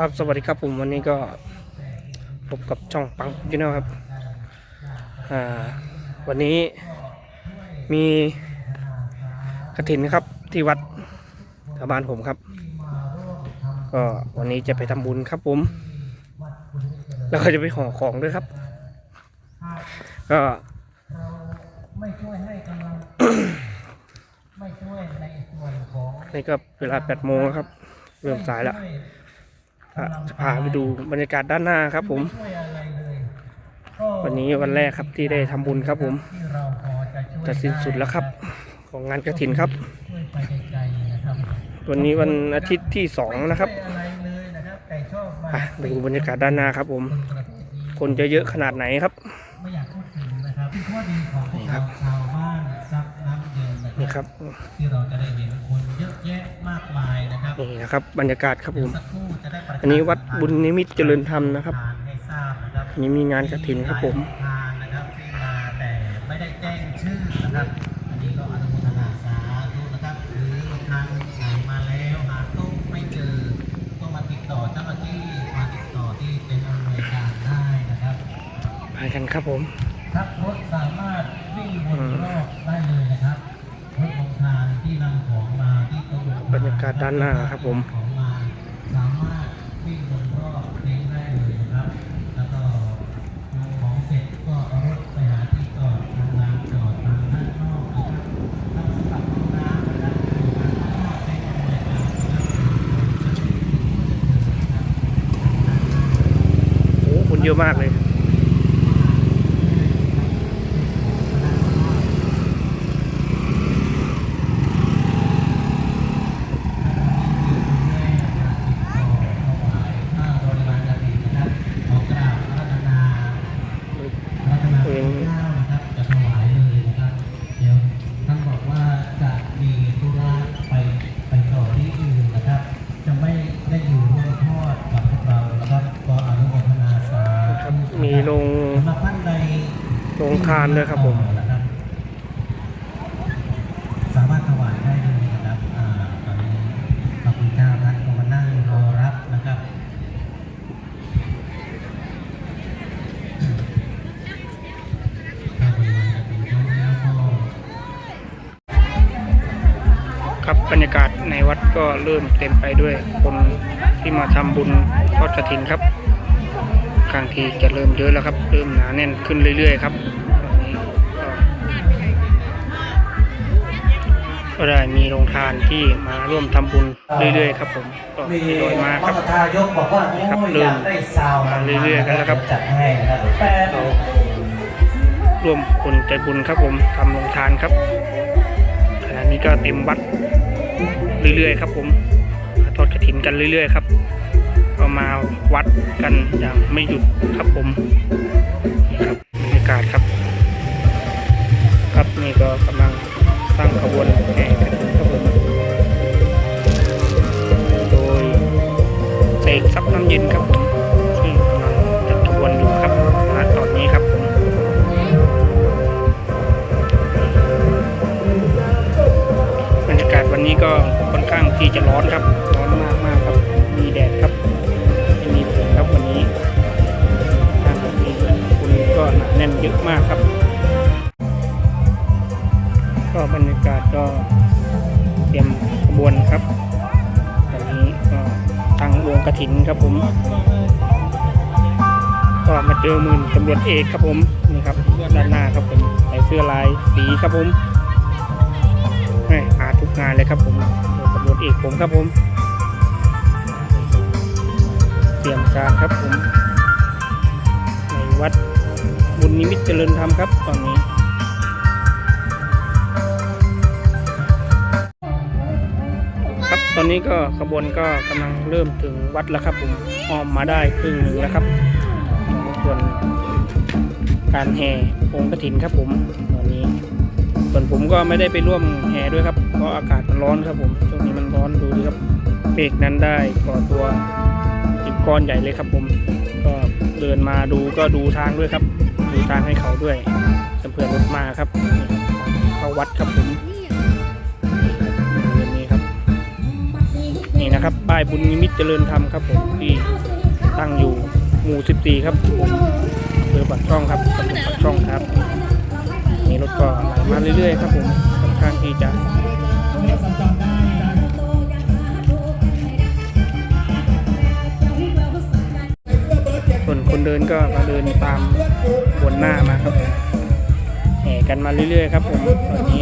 ครับสวัสดีครับผมวันนี้ก็พบกับช่องปังยูนะครับวันนี้มีกระถินครับที่วัดแถวบ้านผมครับ ก็วันนี้จะไปทำบุญครับผม แล้วก็จะไปห่อของด้วยครับ ก็ไม่ช่วยให้กำลังไม่ช่วยในส่วนของนี่ก็เวลา8โมงครับ เริ่มสายแล้วอะ จะพาไปดูบรรยากาศด้านหน้าครับ ผมช่วยอะไรเลยก็วันนี้วันแรกครับที่ได้ทำบุญครับ ผมที่เราพอจะช่วยจะสิ้นสุดแล้วครับ ของงานกระถินครับช่วยไปไกลๆนะครับวันนี้วันอาทิตย์ที่สองนะครับไม่อะไรเลยนะครับไก่ชอบมาอะไปดูบรรยากาศด้านหน้าครับ ผม คนจะเยอะขนาดไหนครับไม่อยากพูดถึงนะครับที่ข้อดีของพวกเราชาวบ้านซับน้ำเย็นนะนี่คครับรับที่เราจะได้เห็นคนเยอะแยะมากมายนะครับนี่นะครับ บรรยากาศครับผม อันนี้วัดบุญนิมิตเจริญธรรมนะครับนะครับอันนี้มีงานกระถินครับผมไม่ได้แจ้งชื่อนะครับอันนี้ก็อนุโมทนาสาธุนะครับหรือทางไหนมาแล้วหาตู้ไม่เจอก็มาติดต่อเจ้าหน้าที่มาติดต่อที่เป็นอำนวยการได้นะครับไปกันครับผมครับรถสามารถวิ่งวนรอบได้เลยนะครับรถลงทานที่นำของมาที่ตู้บรรยากาศด้านหน้าครับผม ของมาสามารถวิ่งวนรอบเต็นท์ได้เลยนะครับ แล้วก็นำของเสร็จก็เอารถไปหาที่จอดทางลานจอดทางด้านนอกนะครับถ้าสำหรับห้องน้ำนะครับอยู่ทางด้านนอกเป็นอำนวยการนะครับ โอะมากเลย ถ้าบริวารกฐินนะครับขอกราบพัฒนาพัฒนาพระเจ้านะครับจะถวายเลยนะครับ เดี๋ยวท่านบอกว่าจะมีธุระไปไปต่อที่อื่นนะครับ จะไม่ได้อยู่ร่วมทอดกับพวกเรานะครับก็อนุโมทนาสา ครับ ธุ มีโรง สำหรับท่านใด โรงทานด้วยครับผมนะครับสามารถถวายได้เลยนะครับอ่าตอนนี้พระคุณเจ้าท่านก็มานั่งรอรับนะครับถ้าบริวารจะเป็นเจ้าแล้วก็ครับบรรยากาศในวัดก็เริ่มเต็มไปด้วยคนที่มาทำบุญทอดกระถินครับกลางทีจะเริ่มเยอะแล้วครับ เริ่มหนาแน่นขึ้นเรื่อยๆครับ ก็ได้มีโรงทานที่มาร่วมทำบุญเรื่อยๆครับผมก็ทยอยมาครับพะทายกบอกว่าโอ้ครับยเริ่อยามกได้ซาวด์มาเรื่อยๆกันแล้วครับจัดให้นะครับแปดเราร่วมคนใจบุญครับผมทำโรงทานครับขณะนี้ก็เต็มวัดเรื่อยๆครับผมมาทอดกระถินกันเรื่อยๆครับก็มาวัดกันอย่างไม่หยุดครับผมนี่ครับบรรยากาศครับ ครับนี่ก็กำลัง ตั้งขบวนแห่กระถินครับผมโดยเสกซับน้ำเย็นครับผมซึ่งกำลังจัดขบวนอยู่ครับณตอนนี้ครับผมบรรยากาศวันนี้ก็ค่อนข้างที่จะร้อนครับร้อนมากมากครับมีแดดครับไม่มีฝนครับวันนี้ทางนี้คุณก็หนาแน่นเยอะมากครับ บรรยากาศก็เตรียมขบวนครับตอนนี้ก็ตั้งวงกระถินครับผม ก็มาเจอมื่นตำรวจเอกครับผมนี่ครับด้านหน้าครับผมใส่เสื้อลายสีครับผมแม่หาทุกงานเลยครับผมตำรวจเอกผมครับผม เตรียมการครับผม ในวัดบุญนิมิตเจริญธรรมครับตอนนี้ ตอนนี้ก็ขบวนก็กำลังเริ่มถึงวัดแล้วครับผมอ้อมมาได้ครึ่งหนึ่งแล้วครับส่วนการแห่องค์กฐินครับผมตอนนี้ ส่วนผมก็ไม่ได้ไปร่วมแห่ด้วยครับเพราะอากาศมันร้อนครับผมช่วงนี้มันร้อนดูดิครับเมฆนั้นได้ก่อตัวอีกก้อนใหญ่เลยครับผม ก็เดินมาดูก็ดูทางด้วยครับ ดูทางให้เขาด้วยเพื่อนรถมาครับเข้าวัดครับผม นี่นะครับป้ายบุญมิตรเจริญธรรมครับผมที่ตั้งอยู่หมู่ 14 ครับผมเบอร์ปักช่องครับบลปักช่องครับมีรถก็ไหลมาเรื่อยๆครับผมค่อนข้างที่จะส่วนคนเดินก็มาเดินตามบนหน้ามาครับแห่กันมาเรื่อยๆครับผมตอนนี้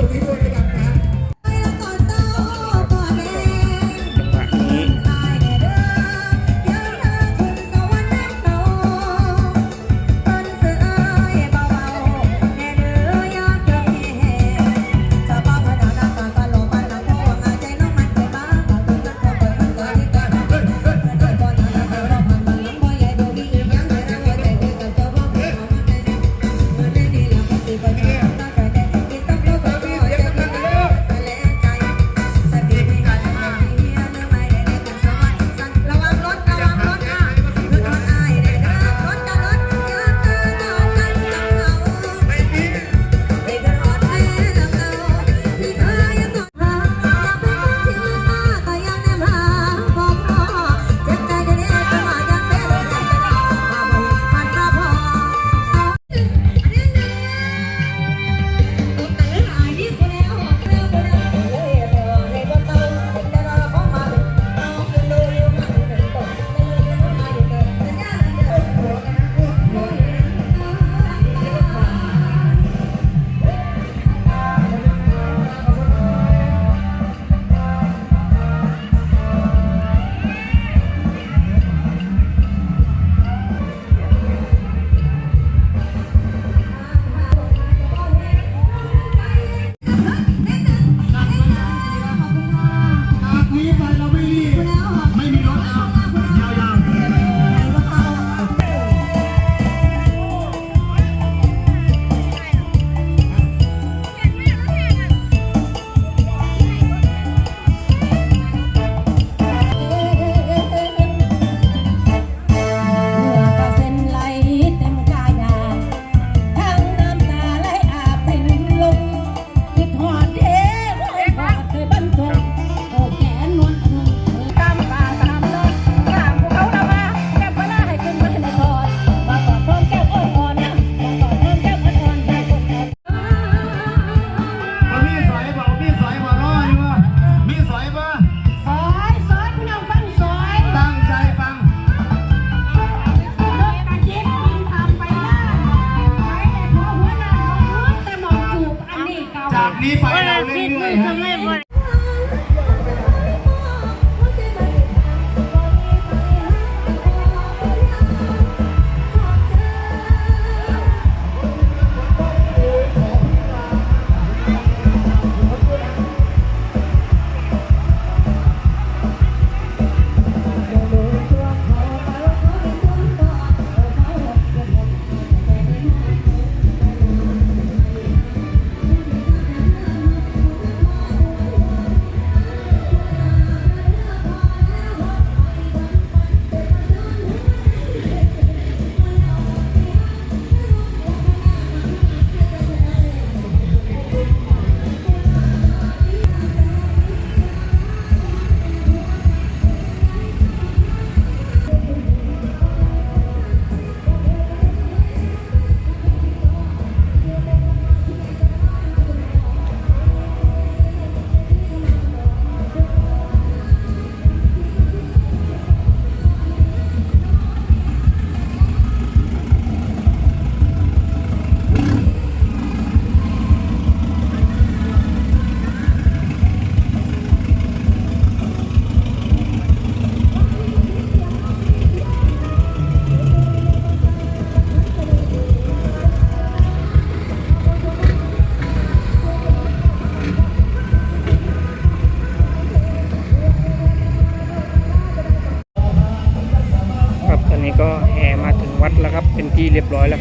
ที่เรียบร้อยแล้ว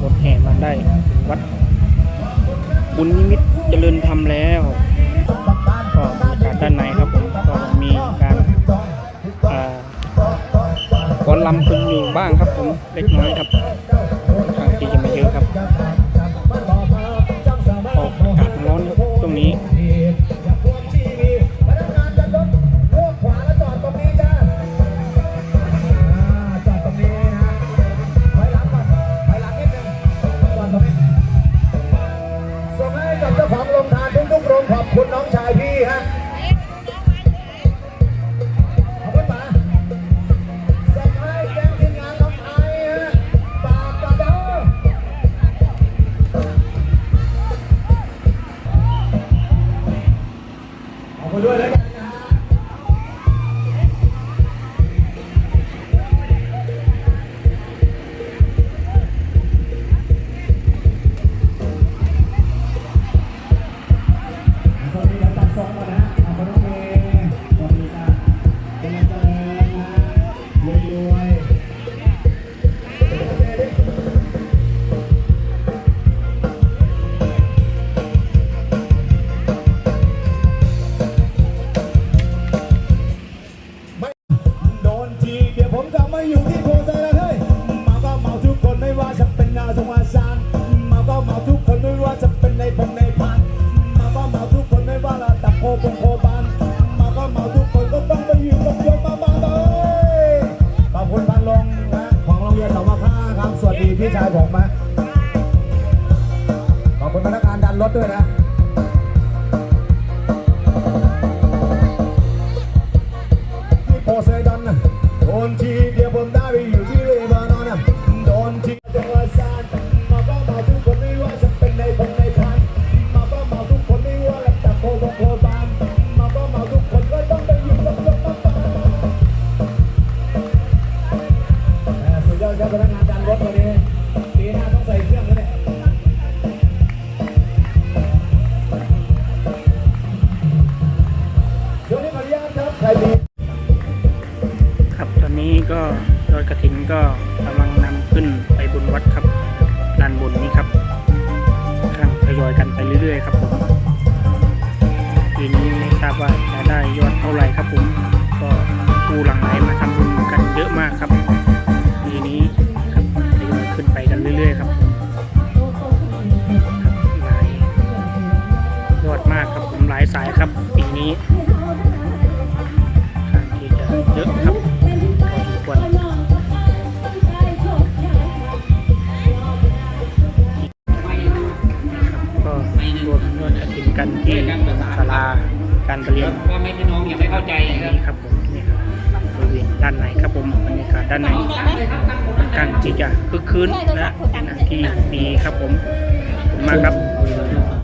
บรแห่มาได้วัดบุญนิมิตเจริญธรรมแล้วก็บรรยากาศด้านในครับผมก็มีการก้อนลำพึงอยู่บ้างครับผมเล็กน้อยครับ พี่ช เรื่อยๆครับผมปีนี้ไม่ทราบว่าจะได้ยอดเท่าไหร่ครับผม ก็ผู้หลังไหลมาทำบุญกันเยอะมากครับปีนี้ครับเรื่อยขึ้นไปกันเรื่อยๆครับหลายยอดมากครับผมหลายสายครับปีนี้ที่จะเยอะ